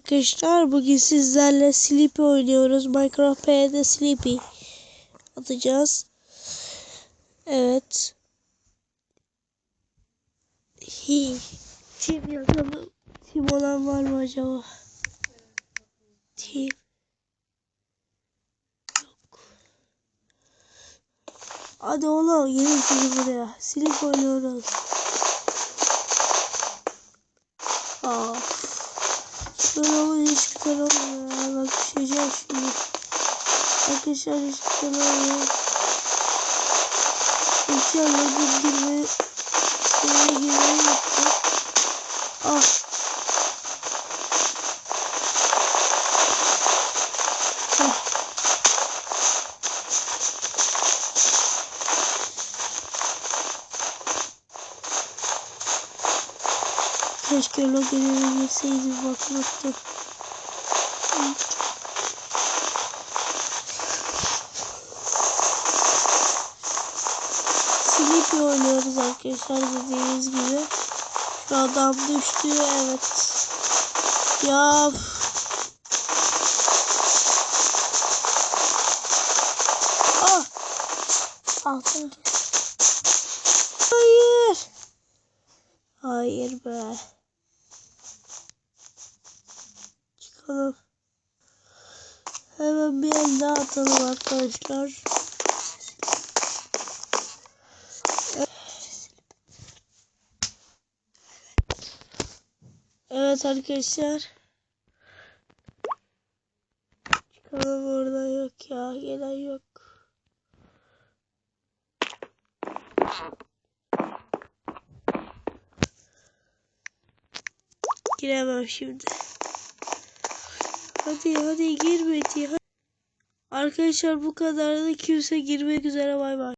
arkadaşlar. Bugün sizlerle Sleepy oynuyoruz. Minecraft P'de Sleepy atacağız. Evet. Hi. Tim yazalım. Tim olan var mı acaba? Tim. Yok. Hadi oğlum gelin buraya. Sleep oynuyoruz. Böyle olunca güzel olmuyor ya. Bak düşeceğim şimdi. Arkadaşlar güzel olmuyor. İnşallah bir girme şeye girmeyi. Ah. Ah. Keşke logolara girseydim bak unuttum. Sleepy oynuyoruz arkadaşlar dediğiniz gibi. Şu adam düştü evet. Ya. Ah. Altın. Hayır. Hayır be. Çıkalım. Hemen bir el daha atalım arkadaşlar. Evet arkadaşlar. Çıkalım oradan yok ya. Gelen yok. Giremem şimdi. Hadi hadi girmedi. Hadi. Arkadaşlar bu kadar da kimse girmek üzere bay bay.